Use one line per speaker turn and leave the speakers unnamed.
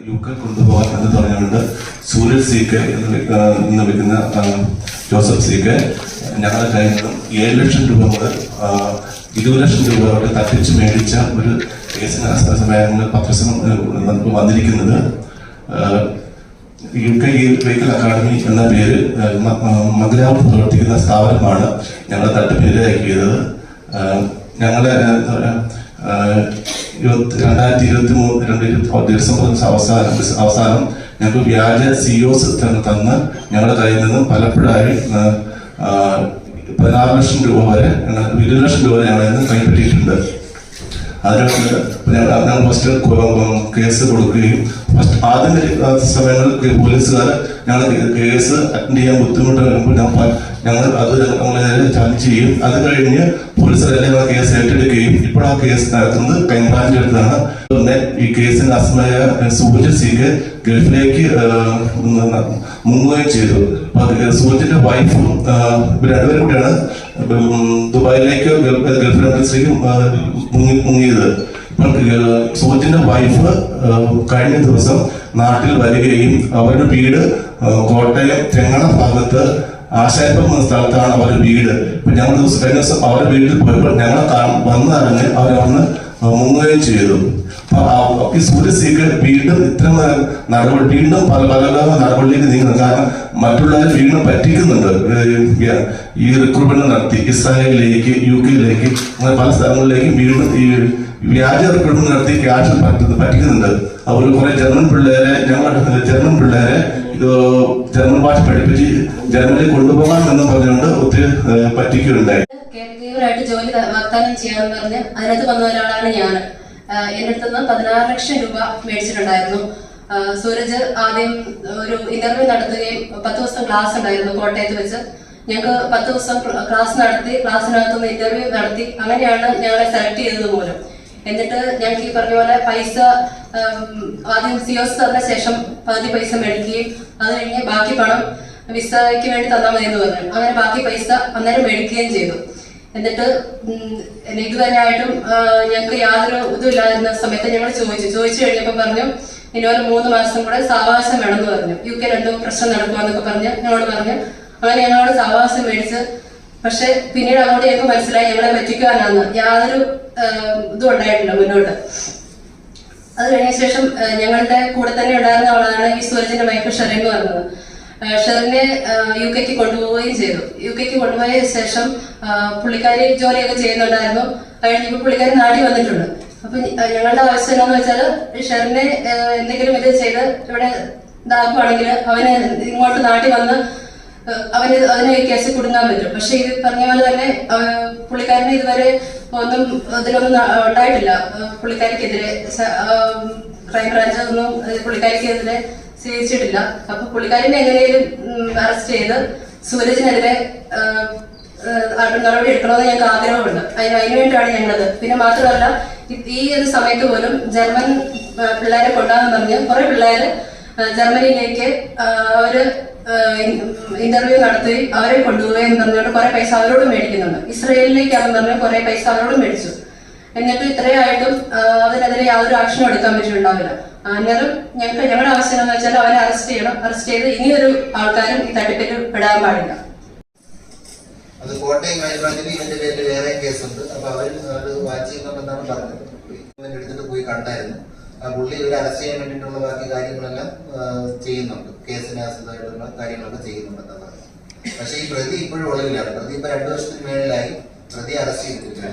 U K കൊണ്ടുപോകാൻ എന്ന് പറഞ്ഞുകൊണ്ട് സൂരജ് സി കെ എന്ന് വിളിക്കുന്ന ജോസഫ് സി കെ ഞങ്ങളുടെ കയ്യിൽ നിന്നും ഏഴ് ലക്ഷം രൂപ മുതൽ ഇരുപത് ലക്ഷം രൂപ വരെ തട്ടിച്ച് മേടിച്ച ഒരു കേസിന് ആസ്പദമായാണ് പത്രശ്രമം നമുക്ക് വന്നിരിക്കുന്നത് യു കെ വെഹിക്കൽ അക്കാദമി എന്ന പേര് ആ, മ- പ്രവർത്തിക്കുന്ന സ്ഥാപനമാണ് ഞങ്ങളെ തട്ടിപ്പിനിരയാക്കിയത്. ഞങ്ങളെ ഇരുപത്തി രണ്ടായിരത്തി ഇരുപത്തി മൂന്ന് രണ്ട് ഇരുപത്തി ഡിസംബർ അവസാനം അവസാനം ഞങ്ങൾക്ക് വ്യാജ സിഒസ് തന്ന് ഞങ്ങളുടെ കയ്യിൽ നിന്നും പലപ്പോഴായി പതിനാറ് ലക്ഷം രൂപ വരെ ഇരുപത് ലക്ഷം രൂപ ഞങ്ങളിൽ നിന്ന് കൈപ്പറ്റിയിട്ടുണ്ട്. അതിനകത്ത് ഞങ്ങൾ ഫസ്റ്റ് കേസ് കൊടുക്കുകയും ഫസ്റ്റ് ആദ്യം സമയങ്ങളിൽ പോലീസുകാർ ഞങ്ങൾ കേസ് അറ്റൻഡ് ചെയ്യാൻ ബുദ്ധിമുട്ട് ഞങ്ങൾ അത് ഞങ്ങളെ ചലഞ്ച് ചെയ്യും അത് കഴിഞ്ഞ് പോലീസുകാരെ കേസ് കേസ് നടത്തുന്നത്. ക്രൈംബ്രാഞ്ച് അടുത്താണ് ഈ കേസിന് അസ്മയ സൂര്യ സിംഗ് ഗൾഫിലേക്ക് മുങ്ങുകയും ചെയ്തു. സൂര്യന്റെ വൈഫും രണ്ടുപേരും കൂടിയാണ് ദുബായിലേക്ക് ഗൾഫ് മുങ്ങി മുങ്ങിയത്. സൂര്യന്റെ വൈഫ് കഴിഞ്ഞ ദിവസം നാട്ടിൽ വരികയും അവരുടെ വീട് കോട്ടയം തെങ്ങണ ഭാഗത്ത് ആശാരിപ്പം സ്ഥലത്താണ് അവരുടെ വീട്. ഞങ്ങൾ ദിവസം കഴിഞ്ഞ ദിവസം അവരുടെ വീട്ടിൽ പോയപ്പോൾ ഞങ്ങളെ വന്നറിഞ്ഞ് അവരവിടുന്ന് മുങ്ങുകയും ചെയ്തു. അപ്പൊ ഈ സൂര്യസീക്ക് വീണ്ടും ഇത്തരം നടപടി വീണ്ടും പല പല നടപടിയിലേക്ക് നീങ്ങുന്നു. കാരണം മറ്റുള്ളവരെ വീണ്ടും പറ്റിക്കുന്നുണ്ട്. ഈ റിക്രൂട്ട്മെന്റ് നടത്തി ഇസ്രായേലിലേക്ക് യു കെയിലേക്ക് അങ്ങനെ പല സ്ഥലങ്ങളിലേക്കും വീണ്ടും ഈ വ്യാജ റിക്രൂട്ട്മെന്റ് നടത്തി ക്യാഷ് പറ്റുന്നു പറ്റിക്കുന്നുണ്ട്. അവർ കുറെ ജർമ്മൻ പിള്ളേരെ ഞങ്ങളുടെ ജർമ്മൻ പിള്ളേരെ ജർമ്മൻ ഭാഷ പഠിപ്പിച്ച് ജർമ്മനിൽ കൊണ്ടുപോകാം എന്ന് പറഞ്ഞുകൊണ്ട് ഒത്തിരി പറ്റിക്കുകയുണ്ടായി.
ജോലി വാഗ്ദാനം ചെയ്യാന്ന് പറഞ്ഞ് അതിനകത്ത് വന്ന ഒരാളാണ് ഞാൻ. എന്റെ അടുത്ത് നിന്ന് പതിനാറ് ലക്ഷം രൂപ മേടിച്ചിട്ടുണ്ടായിരുന്നു. സൂരജ് ആദ്യം ഒരു ഇന്റർവ്യൂ നടത്തുകയും പത്ത് ദിവസം ക്ലാസ് ഉണ്ടായിരുന്നു കോട്ടയത്ത് വെച്ച്. ഞങ്ങൾക്ക് പത്ത് ദിവസം ക്ലാസ് നടത്തി ക്ലാസ്സിനകത്തുനിന്ന് ഇന്റർവ്യൂ നടത്തി. അങ്ങനെയാണ് ഞങ്ങളെ സെലക്ട് ചെയ്തത് പോലും എന്നിട്ട് ഞങ്ങൾക്ക് ഈ പറഞ്ഞ പോലെ പൈസ ആദ്യം സിയോസ് തന്ന ശേഷം പകുതി പൈസ മേടിക്കുകയും അത് കഴിഞ്ഞ് ബാക്കി പണം വിസയ്ക്ക് വേണ്ടി തന്നാൽ മതി എന്ന് പറഞ്ഞു. അങ്ങനെ ബാക്കി പൈസ അന്നേരം മേടിക്കുകയും ചെയ്തു. എന്നിട്ട് ഇത് തന്നെ ആയിട്ടും ഞങ്ങൾക്ക് യാതൊരു ഇതും ഇല്ലാതിരുന്ന സമയത്ത് ഞങ്ങൾ ചോദിച്ചു. ചോദിച്ചു കഴിഞ്ഞപ്പോൾ പറഞ്ഞു ഇനി ഒരു മൂന്ന് മാസം കൂടെ സാവകാശം വേണമെന്ന് പറഞ്ഞു. യു കെ രണ്ടും പ്രശ്നം നടക്കുമെന്നൊക്കെ പറഞ്ഞ് ഞങ്ങളോട് പറഞ്ഞു. അങ്ങനെ ഞങ്ങളോട് സാവകാശം മേടിച്ച് പക്ഷെ പിന്നീട് അങ്ങോട്ട് ഞങ്ങൾക്ക് മനസ്സിലായി ഞങ്ങളെ പറ്റിക്കാനാന്ന്. യാതൊരു ഇതും ഉണ്ടായിട്ടില്ല മുന്നോട്ട്. അത് കഴിഞ്ഞ ശേഷം ഞങ്ങളുടെ കൂടെ തന്നെ ഉണ്ടായിരുന്ന ആളാണ് ഈ സൂരജിന്റെ വൈഫ് ഷെറിൻ എന്ന് ആ, ഷെറിനെ യു കെക്ക് കൊണ്ടുപോവുകയും ചെയ്തു. യു കെക്ക് കൊണ്ടുപോയ ശേഷം പുള്ളിക്കാരി ജോലിയൊക്കെ ചെയ്യുന്നുണ്ടായിരുന്നു. കഴിഞ്ഞപ്പോൾ പുള്ളിക്കാരി നാട്ടിൽ വന്നിട്ടുണ്ട്. അപ്പൊ ഞങ്ങളുടെ ആവശ്യം എന്താണെന്ന് വെച്ചാൽ ഷെറിനെ എന്തെങ്കിലും ഇത് ചെയ്ത് ഇവിടെ ഇതാക്കുവാണെങ്കിൽ അവന് ഇങ്ങോട്ട് നാട്ടിൽ വന്ന് അവന് അതിന് കേസ് കുടുങ്ങാൻ പറ്റും. പക്ഷെ ഇത് പറഞ്ഞ പോലെ തന്നെ പുള്ളിക്കാരന് ഇതുവരെ ഒന്നും ഇതിലൊന്നും ന- ഉണ്ടായിട്ടില്ല. പുള്ളിക്കാരിക്കെതിരെ ക്രൈംബ്രാഞ്ച് ഒന്നും പുള്ളിക്കാരിക്കെതിരെ സ്വീകരിച്ചിട്ടില്ല അപ്പൊ പുള്ളിക്കാരിനെ എങ്ങനെയും അറസ്റ്റ് ചെയ്ത് സൂരജിനെതിരെ നടപടി എടുക്കണമെന്ന് ഞങ്ങൾക്ക് ആഗ്രഹമുണ്ട്. അതിന് അതിനുവേണ്ടിയാണ് ഞങ്ങളത്. പിന്നെ മാത്രമല്ല ഈ- ഒരു സമയത്ത് പോലും ജർമ്മൻ പിള്ളേരെ കൊണ്ടാന്ന് പറഞ്ഞ് കുറെ പിള്ളേര് ജർമ്മനിയിലേക്ക് അവർ ഇന്റർവ്യൂ നടത്തി അവരെ കൊണ്ടുപോകുകയെന്ന് പറഞ്ഞുകൊണ്ട് കുറെ പൈസ അവരോട് മേടിക്കുന്നുണ്ട്. ഇസ്രയേലിലേക്കാണെന്ന് പറഞ്ഞ് കുറെ പൈസ അവരോട് മേടിച്ചു. എന്നിട്ട് ഇത്രയായിട്ടും അവരെതിരെ യാതൊരു ആക്ഷനും എടുക്കാൻ പറ്റിയിട്ടുണ്ടാവില്ല. അന്നേരം ഞങ്ങൾക്ക് ഞങ്ങളുടെ ആവശ്യം എന്ന് വെച്ചാൽ അവനെ അറസ്റ്റ് ചെയ്യണം. അറസ്റ്റ് ചെയ്ത് ഇനിയൊരു ആൾക്കാരും ഈ തട്ടിപ്പിൽ പെടാൻ പാടില്ല.
അത് കോട്ടയം ക്രൈംബ്രാഞ്ചിൽ ഇതിന്റെ പേരിൽ വേറെ കേസുണ്ട്. അപ്പൊ അവർ അത് വാച്ച് ചെയ്യുന്നുണ്ടെന്നാണ് പറഞ്ഞത്. എടുത്തിട്ട് പോയി കണ്ടായിരുന്നു. ആ പുള്ളി ഇവരെ അറസ്റ്റ് ചെയ്യാൻ വേണ്ടിയിട്ടുള്ള ബാക്കി കാര്യങ്ങളെല്ലാം ചെയ്യുന്നുണ്ട്. കേസിന് ആസ്പദമായിട്ടുള്ള കാര്യങ്ങളൊക്കെ ചെയ്യുന്നുണ്ടെന്നാണ് പറഞ്ഞത്. പക്ഷേ ഈ പ്രതി ഇപ്പോഴും ഒളിവിലാണ് പ്രതി ഇപ്പൊ രണ്ടു വർഷത്തിന് മേളിലായി. പ്രതി അറസ്റ്റ് ചെയ്തിട്ടില്ല.